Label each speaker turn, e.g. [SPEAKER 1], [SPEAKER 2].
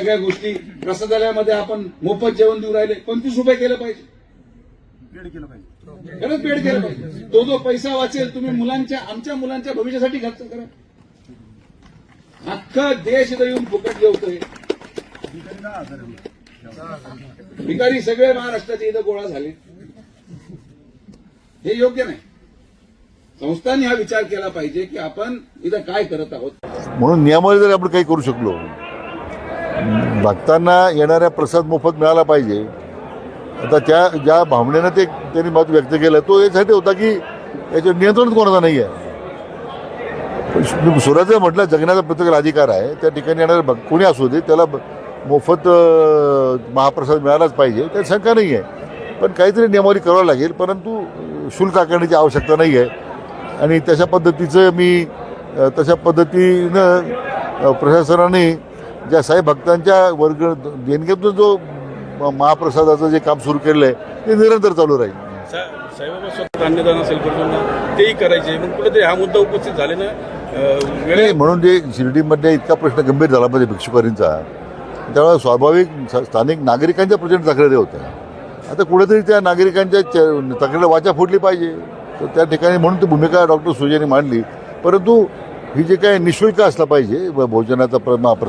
[SPEAKER 1] सगळ्या गोष्टी प्रसादालयामध्ये आपण मोफत जेवण देऊ राहिले. पंचवीस रुपये केलं पाहिजे.
[SPEAKER 2] पेड केलं पाहिजे.
[SPEAKER 1] खरंच पेड केलं पाहिजे. तो जो पैसा वाचेल तुम्ही मुलांच्या आमच्या मुलांच्या भविष्यासाठी खर्च करा. अख्खा देश इथं येऊन फुकट जेवतोय. भिकारी सगळे महाराष्ट्राचे इथं गोळा झाले. हे योग्य नाही. संस्थांनी हा विचार केला पाहिजे की आपण इथं काय करत आहोत.
[SPEAKER 3] म्हणून नियमावली जर आपण काही करू शकलो भक्तांना येणाऱ्या प्रसाद मोफत मिळाला पाहिजे. आता त्या ज्या भावनेनं ते त्यांनी मत व्यक्त केलं तो यासाठी होता की याच्यावर नियंत्रण कोणाचा नाही आहे पण सुरुवातीला म्हटलं जगण्याचा प्रत्येकाला अधिकार आहे. त्या ठिकाणी येणारे भक्त कोणी असू दे त्याला मोफत महाप्रसाद मिळालाच पाहिजे. त्यात शंका नाही आहे पण काहीतरी नियमावली करावं लागेल परंतु शुल्क आकारण्याची आवश्यकता नाही आहे आणि तशा पद्धतीचं मी तशा पद्धतीनं प्रशासनाने ज्या साई भक्तांच्या वर्ग देणगीतून जो महाप्रसादाचं जे काम सुरू केलं आहे ते निरंतर चालू राहील.
[SPEAKER 4] साईबाबा स्वतः अन्नदान असेल गरजूंना तेही करायचे. मग कुठेतरी हा मुद्दा उपस्थित झाले ना? अं,
[SPEAKER 3] नाही
[SPEAKER 4] वेळे
[SPEAKER 3] म्हणून जे शिर्डीमध्ये इतका प्रश्न गंभीर झाला म्हणजे भिक्षुकारींचा. त्यामुळे स्वाभाविक स्थानिक नागरिकांच्या प्रचंड तक्रारी होत्या. आता कुठेतरी त्या नागरिकांच्या तक्रारीला वाचा फुटली पाहिजे. तर त्या ठिकाणी म्हणून ती भूमिका डॉक्टर सुजयने मांडली. परंतु ही जे काय निशुल्क असलं पाहिजे भोजनाचा प्र- महाप्रसाद